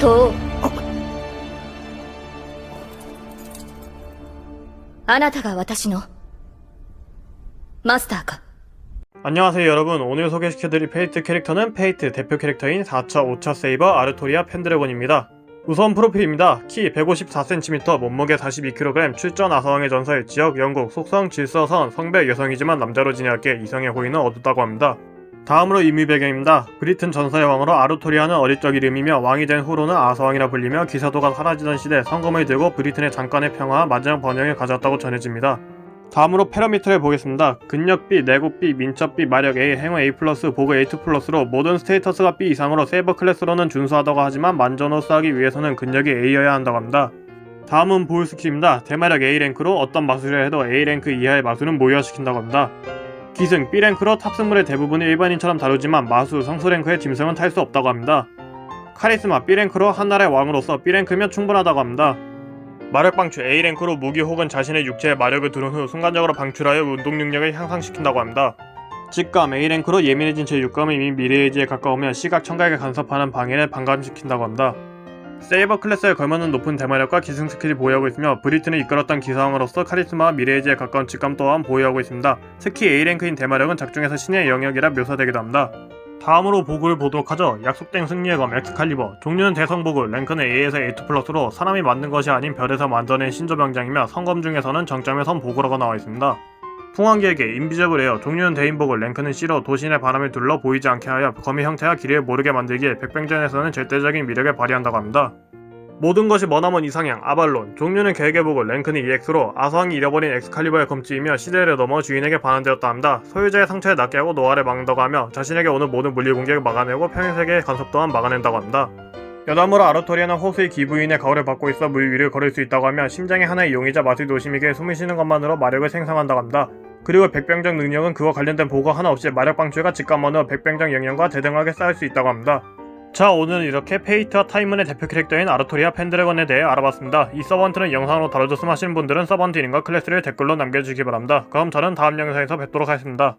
とあなたが私のマスターか 안녕하세요 여러분 오늘 소개시켜드릴 페이트 캐릭터는 페이트 대표 캐릭터인 4차 5차 세이버 아르토리아 펜드래곤입니다 우선 프로필입니다 키 154cm 몸무게 42kg 출전 아서왕의 전설 지역 영국 속성 질서선 성별 여성이지만 남자로 지내었기에 이성의 호의는 어둡다고 합니다 다음으로 임의 배경입니다. 브리튼 전사의 왕으로 아르토리아는 어릴 적 이름이며 왕이 된 후로는 아서왕이라 불리며 기사도가 사라지던 시대 성검을 들고 브리튼의 잠깐의 평화와 마지막 번영을 가졌다고 전해집니다. 다음으로 페라미터를 보겠습니다. 근력 B, 내국 B, 민첩 B, 마력 A, 행운 A+, 보그 A2 플러스로 모든 스테이터스가 B 이상으로 세이버 클래스로는 준수하다고 하지만 만전호 쌓기 위해서는 근력이 A여야 한다고 합니다. 다음은 보울 스킬입니다. 대마력 A랭크로 어떤 마술을 해도 A랭크 이하의 마술은 모여시킨다고 합니다. 기승 B랭크로 탑승물의 대부분을 일반인처럼 다루지만 마수, 성소랭크의 짐승은 탈 수 없다고 합니다. 카리스마 B랭크로 한 나라의 왕으로서 B랭크면 충분하다고 합니다. 마력 방출 A랭크로 무기 혹은 자신의 육체에 마력을 두른 후 순간적으로 방출하여 운동 능력을 향상시킨다고 합니다. 직감 A랭크로 예민해진 제 육감은 이미 미래의지에 가까우며 시각 청각에 간섭하는 방해를 반감시킨다고 합니다. 세이버 클래스에 걸맞는 높은 대마력과 기승 스킬이 보유하고 있으며 브리튼을 이끌었던 기사왕으로서 카리스마와 미래의지에 가까운 직감 또한 보유하고 있습니다. 특히 A랭크인 대마력은 작중에서 신의 영역이라 묘사되기도 합니다. 다음으로 보그를 보도록 하죠. 약속된 승리의 검 엑스칼리버 종류는 대성보그 랭크는 A에서 A2 플러스로 사람이 만든 것이 아닌 별에서 만들어낸 신조병장이며 성검 중에서는 정점에 선 보그라고 나와 있습니다. 풍왕기에게 인비저블 에어 종류는 대인보그 랭크는 C로 도신의 바람을 둘러 보이지 않게 하여 검의 형태와 길이를 모르게 만들기에 백병전에서는 절대적인 미력을 발휘한다고 합니다. 모든 것이 머나먼 이상향 아발론 종류는 계획의 보고 랭크는 EX로 아서왕이 잃어버린 엑스칼리버의 검지이며 시대를 넘어 주인에게 반환되었다 합니다. 소유자의 상처에 낫게 하고 노화를 막는다고 하며 자신에게 오는 모든 물리 공격을 막아내고 평행세계의 간섭 또한 막아낸다고 합니다. 여담으로 아르토리아는 호수의 기부인의 거울을 받고 있어 물 위를 걸을 수 있다고 하며 심장의 하나의 용의자 마술 도심에게 숨을 쉬는 것만으로 마력을 생성한다고 합니다. 그리고 백병정 능력은 그와 관련된 보고 하나 없이 마력 방출과 직감만으로 백병정 영향과 대등하게 쌓을 수 있다고 합니다. 자 오늘은 이렇게 페이트와 타이문의 대표 캐릭터인 아르토리아 펜드래곤에 대해 알아봤습니다. 이 서번트는 영상으로 다뤄줬으면 하시는 분들은 서번트 이름과 클래스를 댓글로 남겨주시기 바랍니다. 그럼 저는 다음 영상에서 뵙도록 하겠습니다.